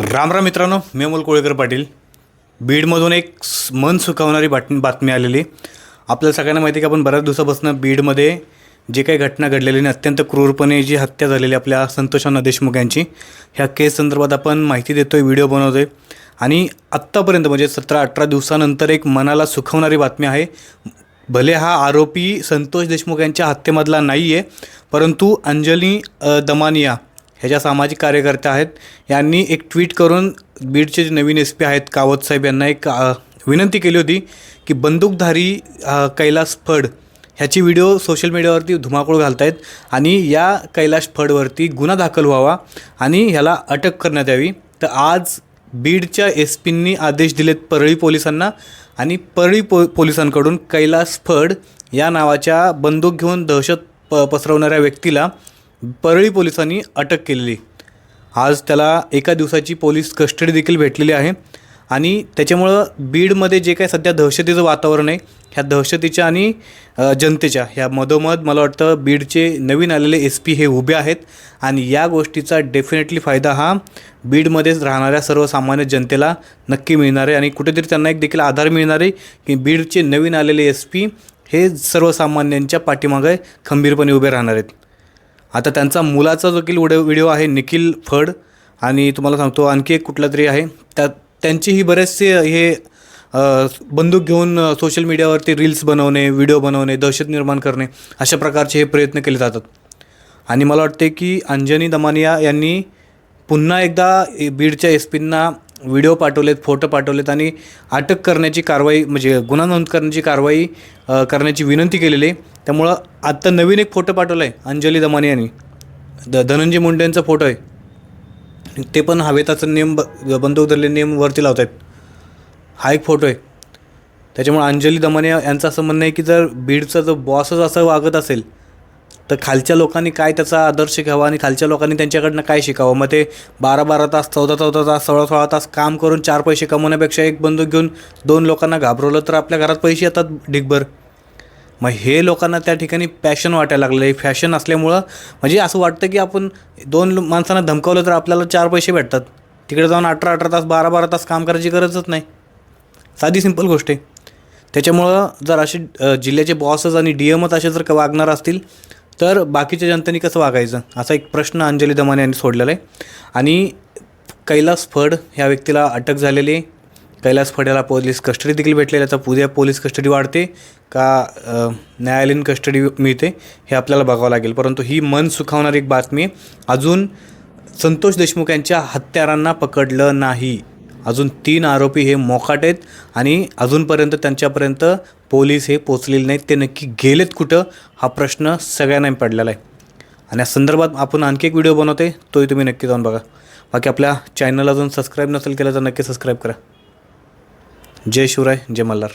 राम राम मित्रांनो मी अमोल कोळेकर पाटील. बीडमधून एक मन सुखावणारी बात बातमी आलेली. आपल्याला सगळ्यांना माहिती आहे की आपण बऱ्याच दिवसापासून बीडमध्ये जे काही घटना घडलेली आणि अत्यंत क्रूरपणे जी हत्या झालेली आपल्या संतोषांना देशमुख यांची ह्या केस संदर्भात आपण माहिती देतो आहे व्हिडिओ बनवतो आहे आणि आत्तापर्यंत म्हणजे सतरा अठरा दिवसानंतर एक मनाला सुखवणारी बातमी आहे. भले हा आरोपी संतोष देशमुख यांच्या हत्येमधला नाही आहे परंतु अंजली दमानिया ह्याच्या सामाजिक कार्यकर्त्या आहेत यांनी एक ट्विट करून बीडचे जे नवीन एस पी आहेत कावत साहेब यांना एक विनंती केली होती की बंदूकधारी कैलास फड ह्याची व्हिडिओ सोशल मीडियावरती धुमाकूळ घालत आहेत आणि या कैलाश फडवरती गुन्हा दाखल व्हावा आणि ह्याला अटक करण्यात यावी. तर आज बीडच्या एस पींनी आदेश दिलेत परळी पोलिसांना आणि परळी पो पोलिसांकडून कैलास फड या नावाच्या बंदूक घेऊन दहशत प पसरवणाऱ्या व्यक्तीला परळी पोलिसांनी अटक केलेली. आज त्याला एका दिवसाची पोलीस कस्टडी देखील भेटलेली आहे आणि त्याच्यामुळं बीडमध्ये जे काही सध्या दहशतीचं वातावरण आहे ह्या दहशतीच्या आणि जनतेच्या ह्या मधोमध मला वाटतं बीडचे नवीन आलेले एस पी हे उभे आहेत आणि या गोष्टीचा डेफिनेटली फायदा हा बीडमध्येच राहणाऱ्या सर्वसामान्य जनतेला नक्की मिळणार आहे आणि कुठेतरी त्यांना एक देखील आधार मिळणार आहे की बीडचे नवीन आलेले एस पी हे सर्वसामान्यांच्या पाठीमागे खंबीरपणे उभे राहणार आहेत. आता त्यांचा मुलाचा जो की व्हिडिओ व्हिडिओ आहे निखिल फड आणि तुम्हाला सांगतो आणखी एक कुठला तरी आहे. त्यात त्यांचीही बरेचसे हे बंदूक घेऊन सोशल मीडियावरती रील्स बनवणे व्हिडिओ बनवणे दहशत निर्माण करणे अशा प्रकारचे हे प्रयत्न केले जातात. आणि मला वाटते की अंजनी दमानिया यांनी पुन्हा एकदा बीडच्या एस पींना व्हिडिओ पाठवलेत फोटो पाठवलेत आणि अटक करण्याची कारवाई म्हणजे गुन्हा नोंद करण्याची कारवाई करण्याची विनंती केलेली आहे. त्यामुळं आत्ता नवीन एक फोटो पाठवला आहे अंजली दमानिया यांनी. द धनंजय मुंडे यांचा फोटो आहे. ते पण हवेताचं नियम ब बंदूक धरले वरती लावत आहेत हा एक फोटो आहे. त्याच्यामुळे अंजली दमानिया यांचं असं म्हणणं आहे की जर बीडचा जो बॉसच असं वागत असेल तर खालच्या लोकांनी काय त्याचा आदर्श घ्यावा आणि खालच्या लोकांनी त्यांच्याकडनं काय शिकावं? मग ते बारा बारा तास चौदा चौदा तास सोळा सोळा तास काम करून चार पैसे कमवण्यापेक्षा एक बंदूक घेऊन दोन लोकांना घाबरवलं तर आपल्या घरात पैसे येतात ढिगभर मग हे लोकांना त्या ठिकाणी पॅशन वाटायला लागलं. आहे फॅशन असल्यामुळं म्हणजे असं वाटतं की आपण दोन माणसांना धमकावलं तर आपल्याला चार पैसे भेटतात. तिकडे जाऊन अठरा अठरा तास बारा बारा तास काम करायची गरजच नाही. साधी सिंपल गोष्ट आहे. त्याच्यामुळं जर असे जिल्ह्याचे बॉसच आणि डी एमच असे जर वागणार असतील तर बाकीच्या जनतेने कसं वागायचं? असा एक प्रश्न अंजली दमाने यांनी सोडलेला आहे. आणि कैलास फड ह्या व्यक्तीला अटक झालेली आहे. कैलास फड याला पोलीस कस्टडी देखील भेटलेली आहे. आता उद्या पोलीस कस्टडी वाढते का न्यायालयीन कस्टडी मिळते हे आपल्याला बघावं लागेल. परंतु ही मन सुखावणारी एक बातमी आहे. अजून संतोष देशमुख यांच्या हत्यारांना पकडलं नाही. अजून तीन आरोपी हे मोकाट आहेत आणि अजूनपर्यंत त्यांच्यापर्यंत पोलीस हे पोचलेले नाहीत. ते नक्की गेलेत कुठं हा प्रश्न सगळ्यांना पडलेला आहे. आणि या संदर्भात आपण आणखी एक व्हिडिओ बनवते तोही तुम्ही नक्की जाऊन बघा. बाकी आपल्या चॅनल अजून सबस्क्राईब नसेल केलं तर नक्की सबस्क्राईब करा. जय शिवराय जय मल्हार.